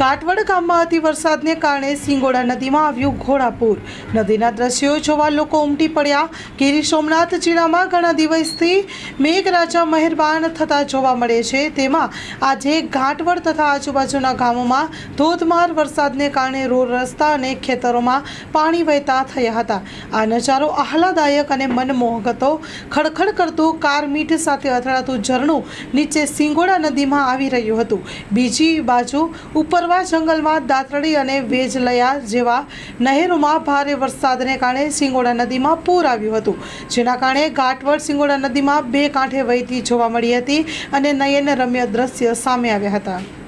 કાટવડ ગામમાં અતિ વરસાદને કારણે સિંગોડા નદીમાં આવ્યું ઘોડાપૂર. નદીના દ્રશ્યો જોવા લોકો ઉમટી પડ્યા. ગીરી સોમનાથ જિલ્લામાં ઘણા દિવસથી મેઘરાજા મહેરબાન થતા જોવા મળે છે. તેમાં આજે ઘાટવડ તથા આજુબાજુના ગામોમાં ધોધમાર વરસાદને કારણે રોડ રસ્તા અને ખેતરોમાં પાણી વહેતા થયા હતા. આ નજારો આહલાદાયક અને મનમોહક હતો. ખડખડ કરતું કારમીઠ સાથે અથડાતું ઝરણું નીચે સિંગોડા નદીમાં આવી રહ્યું હતું. બીજી બાજુ ઉપરવા જંગલમાં દાતરડી અને વેજલયા જેવા નહેરોમાં ભારે વરસાદને કારણે સિંગોડા નદીમાં પૂર આવ્યું હતું. જેના કારણે ઘાટવડ સિંગોડા નદીમાં બે કાંઠે વહેતી જોવા મળી હતી અને નયન રમ્ય દ્રશ્ય સામે આવ્યા હતા.